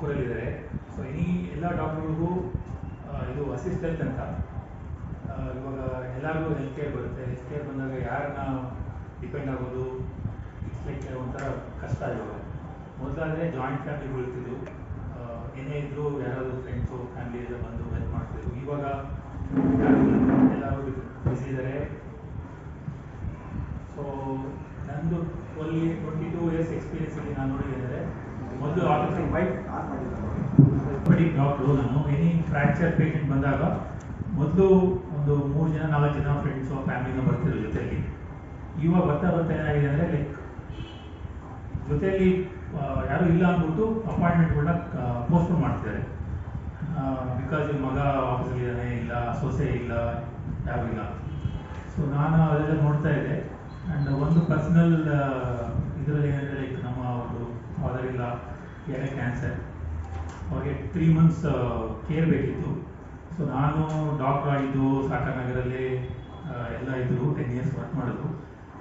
ತುಮಕೂರಲ್ಲಿದ್ದಾರೆ so any ಎಲ್ಲ ಡಾಕ್ಟ್ರುಗಳಿಗೂ ಇದು assist health ಅಂತ ಇವಾಗ ಎಲ್ಲರಿಗೂ ಹೆಲ್ತ್ ಕೇರ್ ಬರುತ್ತೆ. ಹೆಲ್ತ್ ಕೇರ್ ಬಂದಾಗ ಯಾರನ್ನ ಡಿಪೆಂಡ್ ಆಗೋದು ಇಟ್ಸ್ ಲೈಕ್ ಒಂಥರ ಕಷ್ಟ ಇವಾಗ. ಮೊದಲಾದರೆ ಜಾಯಿಂಟ್ ಫ್ಯಾಮಿಲಿ ಬೀಳ್ತಿದ್ದು ಏನೇ ಇದ್ದರೂ ಯಾರಾದರೂ ಫ್ರೆಂಡ್ಸು ಫ್ಯಾಮಿಲಿ ಎಲ್ಲ ಬಂದು ಹೆಲ್ಪ್ ಮಾಡ್ತಿದ್ರು. ಇವಾಗ ಎಲ್ಲರೂ ಬಿಸಿ ಇದ್ದಾರೆ ಸೊ ನಂದು ಒಲ್ಲಿ ಟ್ವೆಂಟಿ ಟೂ ಇಯರ್ಸ್ ಎಕ್ಸ್ಪೀರಿಯನ್ಸಲ್ಲಿ ನಾನು ನೋಡಿದ್ದೇನೆ ಮೊದಲು ಆಫೀಸಿಗೆ ಬೈಕ್ ಬಡಿ ಡಾಕ್ಟ್ರು ನಾನು ಎನಿ ಫ್ರ್ಯಾಕ್ಚರ್ ಪೇಷೆಂಟ್ ಬಂದಾಗ ಮೊದಲು ಒಂದು ಮೂರು ಜನ, ನಾಲ್ಕು ಜನ ಫ್ರೆಂಡ್ಸು ಫ್ಯಾಮಿಲಿನ ಬರ್ತಿರೋ ಜೊತೆಲಿ ಇವಾಗ ಬರ್ತಾ ಬರ್ತಾ ಏನಾಗಿದೆ ಅಂದರೆ ಲೈಕ್ ಜೊತೆಯಲ್ಲಿ ಯಾರು ಇಲ್ಲ ಅಂದ್ಬಿಟ್ಟು ಅಪಾಯಿಂಟ್ಮೆಂಟ್ಗಳನ್ನ ಪೋಸ್ಟ್ಪೋನ್ ಮಾಡ್ತಿದ್ದಾರೆ. ಬಿಕಾಸ್ ಈ ಮಗ ಆಫೀಸಲ್ಲಿ ಇದ್ದಾನೆ, ಇಲ್ಲ, ಸೊಸೆ ಇಲ್ಲ, ಯಾರು ಇಲ್ಲ. ಸೊ ನಾನು ಅದೆಲ್ಲ ನೋಡ್ತಾ ಇದ್ದೆ. ಆ್ಯಂಡ್ ಒಂದು ಪರ್ಸನಲ್ ಇದರಲ್ಲಿ ಏನಂದರೆ ಲೈಕ್ ನಮ್ಮ ಎಲೆ ಕ್ಯಾನ್ಸರ್ ಅವ್ರಿಗೆ ತ್ರೀ ಮಂತ್ಸ್ ಕೇರ್ ಬೇಕಿತ್ತು. ಸೊ ನಾನು ಡಾಕ್ಟರ್ ಆಗಿದ್ದು, ಸಾಕನಗರಲ್ಲಿ ಎಲ್ಲ ಇದ್ದರು ಟೆನ್ ಇಯರ್ಸ್ ವರ್ಕ್ ಮಾಡೋದು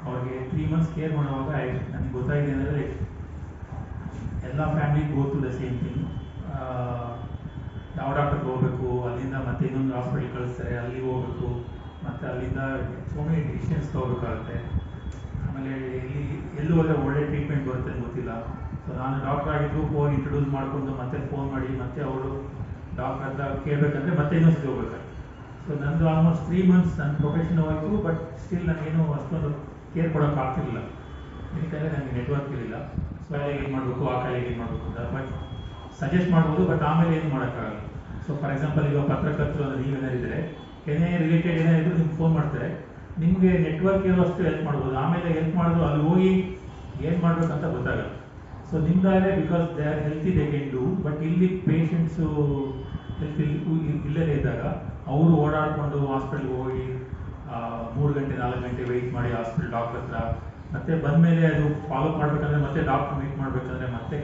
ಅವ್ರಿಗೆ ತ್ರೀ ಮಂತ್ಸ್ ಕೇರ್ ಮಾಡುವಾಗ ನನಗೆ ಗೊತ್ತಾಗಿದೆ ಅಂದರೆ ಎಲ್ಲ family to the same thing ಯಾವ ಡಾಕ್ಟರ್ಗೆ ಹೋಗಬೇಕು, ಅಲ್ಲಿಂದ ಮತ್ತೆ ಇನ್ನೊಂದು ಹಾಸ್ಪಿಟಲ್ ಕಳಿಸ್ತಾರೆ, ಅಲ್ಲಿಗೆ ಹೋಗ್ಬೇಕು. ಮತ್ತು ಅಲ್ಲಿಂದ ಸೋ ಮೆನಿ ಡಿಸಿಷನ್ಸ್ ತೊಗೋಬೇಕಾಗುತ್ತೆ. ಆಮೇಲೆ ಇಲ್ಲಿ, ಎಲ್ಲಿ ಹೋದರೆ ಒಳ್ಳೆ ಟ್ರೀಟ್ಮೆಂಟ್ ಬರುತ್ತೆ. ನಾನು ಡಾಕ್ಟರ್ ಆಗಿದ್ದು ಫೋನ್ ಇಂಟ್ರೊಡ್ಯೂಸ್ ಮಾಡಿಕೊಂಡು ಮತ್ತೆ ಫೋನ್ ಮಾಡಿ ಮತ್ತೆ ಅವರು ಡಾಕ್ಟರ್ ಅಂತ ಕೇಳಬೇಕಂದ್ರೆ ಮತ್ತೆ ಇನ್ನೊಂದು ಸತಿ ಹೋಗ್ಬೇಕಾದ್ರೆ ಸೊ ನಂದು ಆಲ್ಮೋಸ್ಟ್ ತ್ರೀ ಮಂತ್ಸ್ ನನ್ನ ಪ್ರೊಫೆಷನ್ ಹೋಯ್ತು ಬಟ್ ಸ್ಟಿಲ್ ನನಗೇನು ಅಷ್ಟೊಂದು ಕೇರ್ ಕೊಡೋಕೆ ಆಗ್ತಿರ್ಲಿಲ್ಲ. ಯಾಕಂದರೆ ನನಗೆ ನೆಟ್ವರ್ಕ್ ಇರಲಿಲ್ಲ. ಸೊ ಏನು ಮಾಡಬೇಕು? ಆ ಕಾಯಿಲೆಗೆ ಏನು ಮಾಡಬೇಕು ಅಂತ ಬಟ್ ಸಜೆಸ್ಟ್ ಮಾಡ್ಬೋದು ಬಟ್ ಆಮೇಲೆ ಏನು ಮಾಡೋಕ್ಕಾಗಲ್ಲ. ಸೊ ಫಾರ್ ಎಕ್ಸಾಂಪಲ್ ಈಗ ಪತ್ರಕರ್ತರು ಅಂದರೆ ಇದ್ದರೆ ಏನೇ ರಿಲೇಟೆಡ್ ಏನಾದ್ರು ನಿಮ್ಗೆ ಫೋನ್ ಮಾಡ್ತಾರೆ. ನಿಮಗೆ ನೆಟ್ವರ್ಕ್ ಇರೋಷ್ಟು ಹೆಲ್ಪ್ ಮಾಡ್ಬೋದು. ಆಮೇಲೆ ಹೆಲ್ಪ್ ಮಾಡಿದ್ರು ಅಲ್ಲಿ ಹೋಗಿ ಏನು ಮಾಡಬೇಕಂತ ಗೊತ್ತಾಗಲ್ಲ. So ನಿಮ್ದಾದ್ರೆ because they are healthy they can do but ಇಲ್ಲಿ ಪೇಷಂಟ್ಸು ಹೆಲ್ತ್ ಇಲ್ಲದೇ ಇದ್ದಾಗ ಅವರು ಓಡಾಡಿಕೊಂಡು ಹಾಸ್ಪಿಟ್ಲ್ಗೆ ಹೋಗಿ ಮೂರು ಗಂಟೆ, ನಾಲ್ಕು ಗಂಟೆ ವೆಯ್ಟ್ ಮಾಡಿ ಹಾಸ್ಪಿಟ್ಲ್ ಡಾಕ್ಟರ್ ಹತ್ರ. ಮತ್ತೆ ಬಂದಮೇಲೆ ಅದು ಫಾಲೋ ಮಾಡಬೇಕಂದ್ರೆ ಮತ್ತೆ ಡಾಕ್ಟರ್ ಮೀಟ್ ಮಾಡಬೇಕಂದ್ರೆ ಮತ್ತೆ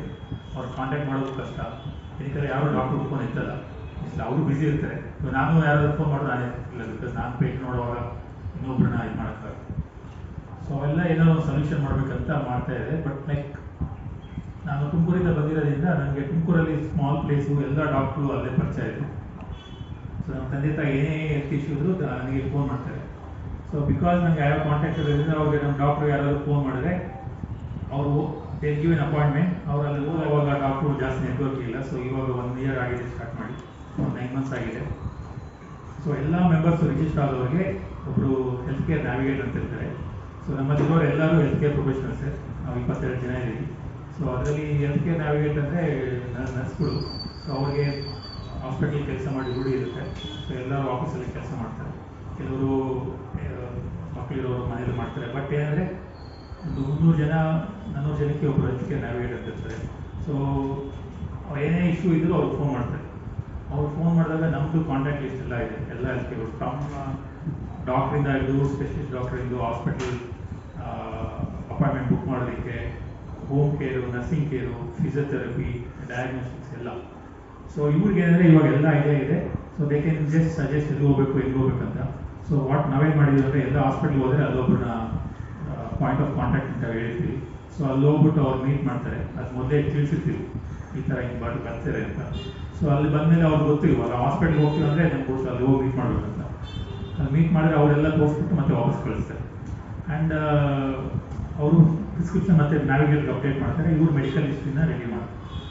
ಅವ್ರು ಕಾಂಟ್ಯಾಕ್ಟ್ ಮಾಡೋದು ಕಷ್ಟ. ಯಾಕಂದರೆ ಯಾರು ಡಾಕ್ಟರ್ ಫೋನ್ ಇರ್ತಲ್ಲ ಇಲ್ಲ, ಅವರು ಬ್ಯುಸಿ ಇರ್ತಾರೆ. ನಾನು ಯಾರಾದ್ರು ಫೋನ್ ಮಾಡೋದು ನಾನೇ ಇಲ್ಲ ಬಿಕಾಸ್ ನಾನು ಪೇಟ್ ನೋಡುವಾಗ ಇನ್ನೊಬ್ಬರನ್ನ ಇದು ಮಾಡೋಕ್ಕಾಗ ಸೊ ಅವೆಲ್ಲ ಏನೋ ಸೊಲ್ಯೂಷನ್ ಮಾಡಬೇಕಂತ ಮಾಡ್ತಾ ಇದೆ ಬಟ್ ಲೈಕ್ ನಾನು ತುಮಕೂರಿಂದ ಬಂದಿರೋದ್ರಿಂದ ನನಗೆ ತುಮಕೂರಲ್ಲಿ ಸ್ಮಾಲ್ ಪ್ಲೇಸು ಎಲ್ಲ ಡಾಕ್ಟ್ರು ಅಲ್ಲೇ ಪರಿಚಯ ಇದೆ. ಸೊ ನಮ್ಮ ತಂದೆ ತಾಯಿ ಏನೇ ಹೆಲ್ತ್ ಇಶ್ಯೂ ಇದ್ರು ನನಗೆ ಫೋನ್ ಮಾಡ್ತಾರೆ. ಸೊ ಬಿಕಾಸ್ ನನಗೆ ಯಾರೋ ಕಾಂಟ್ಯಾಕ್ಟ್ ಇರೋದ್ರಿಂದ ಅವ್ರಿಗೆ ನಮ್ಮ ಡಾಕ್ಟ್ರು ಯಾರಾದರೂ ಫೋನ್ ಮಾಡಿದ್ರೆ ಅವರು ದೇ ಗಿವ್ ಎನ್ ಅಪಾಯಿಂಟ್ಮೆಂಟ್ ಅವರಲ್ಲಿ ಹೋದಾಗ ಡಾಕ್ಟ್ರು ಜಾಸ್ತಿ ನೆಟ್ವರ್ಕ್ ಇಲ್ಲ. ಸೊ ಇವಾಗ ಒನ್ ಇಯರ್ ಆಗಿದೆ ಸ್ಟಾರ್ಟ್ ಮಾಡಿ. ಒಂದು ನೈನ್ ಮಂತ್ಸ್ ಆಗಿದೆ. ಸೊ ಎಲ್ಲ ಮೆಂಬರ್ಸ್ ರಿಜಿಸ್ಟರ್ ಆದವ್ರಿಗೆ ಒಬ್ಬರು ಹೆಲ್ತ್ ಕೇರ್ ನ್ಯಾವಿಗೇಟ್ ಅಂತ ಇರ್ತಾರೆ. ಸೊ ನಮ್ಮಲ್ಲಿರೋರು ಎಲ್ಲರೂ ಹೆಲ್ತ್ ಕೇರ್ ಪ್ರೊಫೆಷನಲ್ಸೇ ನಾವು ಇಪ್ಪತ್ತೆರಡು ಜನ ಇದ್ದೀವಿ ಸೊ ಅದರಲ್ಲಿ ಹೆಲ್ತ್ ಕೇರ್ ನ್ಯಾವಿಗೇಟ್ ಅಂದರೆ ನರ್ಸ್ಗಳು. ಸೊ ಅವ್ರಿಗೆ ಹಾಸ್ಪಿಟ್ಲ್ ಕೆಲಸ ಮಾಡಿ ರೂಢಿ ಇರುತ್ತೆ. ಸೊ ಎಲ್ಲರೂ ಆಫೀಸಲ್ಲಿ ಕೆಲಸ ಮಾಡ್ತಾರೆ. ಕೆಲವರು ಮಕ್ಕಳಿರೋರು ಮನೇಲಿ ಮಾಡ್ತಾರೆ. ಬಟ್ ಏನಂದರೆ, ಒಂದು ಮುನ್ನೂರು ಜನ ನಾನ್ನೂರು ಜನಕ್ಕೆ ಒಬ್ಬರು ಹೆಲ್ತ್ ಕೇರ್ ನ್ಯಾವಿಗೇಟ್ ಅಂತಿರ್ತಾರೆ ಸೊ ಏನೇ ಇಶ್ಯೂ ಇದ್ದರೂ ಅವ್ರು ಫೋನ್ ಮಾಡ್ತಾರೆ. ಅವ್ರು ಫೋನ್ ಮಾಡಿದಾಗ ನಮ್ಮದು ಕಾಂಟ್ಯಾಕ್ಟ್ ಲಿಸ್ಟ್ ಎಲ್ಲ ಇದೆ. ಎಲ್ಲ ಹೆಲ್ತ್ ಕೇರ್ ಡಾಕ್ಟ್ರಿಂದ ಹಿಡಿದು ಸ್ಪೆಷಲಿಸ್ಟ್ ಡಾಕ್ಟ್ರಿಂದ ಹಾಸ್ಪಿಟಲ್ ಅಪಾಯಿಂಟ್ಮೆಂಟ್ ಬುಕ್ ಮಾಡೋದಕ್ಕೆ home care nursing care physiotherapy diagnostics ಎಲ್ಲ. ಸೊ ಇವ್ರಿಗೆ ಏನಂದರೆ ಇವಾಗ ಎಲ್ಲ ಐಡಿಯಾ ಇದೆ. ಸೊ ದೇ ಜಸ್ಟ್ ಸಜೆಸ್ಟ್ ಎಲ್ಲಿ ಹೋಗ್ಬೇಕು ಎಲ್ಲಿ ಹೋಗ್ಬೇಕಂತ. ಸೊ ವಾಟ್ ನಾವೇನು ಮಾಡಿದ್ವಿ ಅಂದರೆ ಎಲ್ಲ ಹಾಸ್ಪಿಟ್ಲ್ ಹೋದರೆ ಅಲ್ಲೊಬ್ಬರನ್ನ ಪಾಯಿಂಟ್ ಆಫ್ ಕಾಂಟ್ಯಾಕ್ಟ್ ಅಂತ ಹೇಳ್ತೀವಿ ಸೊ ಅಲ್ಲಿ ಹೋಗ್ಬಿಟ್ಟು ಅವ್ರು ಮೀಟ್ ಮಾಡ್ತಾರೆ. ಅದು ಮೊದಲೇ ತಿಳಿಸಿರ್ತೀವಿ ಈ ಥರ ಹಿಂಗೆ ಬಾಟ್ ಬರ್ತಾರೆ ಅಂತ. ಸೊ ಅಲ್ಲಿ ಬಂದಮೇಲೆ ಅವ್ರಿಗೆ ಗೊತ್ತಿಲ್ವಲ್ಲ ಹಾಸ್ಪಿಟ್ಲ್ಗೆ ಹೋಗ್ತೀವಿ ಅಂದರೆ ನಮ್ಮ ಕೊಟ್ಟು ಅಲ್ಲಿ ಹೋಗಿ ಮೀಟ್ ಮಾಡಬೇಕಂತ. ಅಲ್ಲಿ ಮೀಟ್ ಮಾಡಿದ್ರೆ ಅವರೆಲ್ಲ ತೋರಿಸ್ಬಿಟ್ಟು ಮತ್ತೆ ವಾಪಸ್ ಕಳಿಸ್ತಾರೆ. ಆ್ಯಂಡ್ ಅವರು ಪ್ರಿಸ್ಕ್ರಿಪ್ಷನ್ ಮತ್ತೆ ನ್ಯಾವಿಗೇಟ್ಗೆ ಅಪ್ಡೇಟ್ ಮಾಡ್ತಾರೆ ಇವ್ರು ಮೆಡಿಕಲ್ ಹಿಸ್ಟ್ರಿನ ರೆಡಿ ಮಾಡ್ತಾರೆ.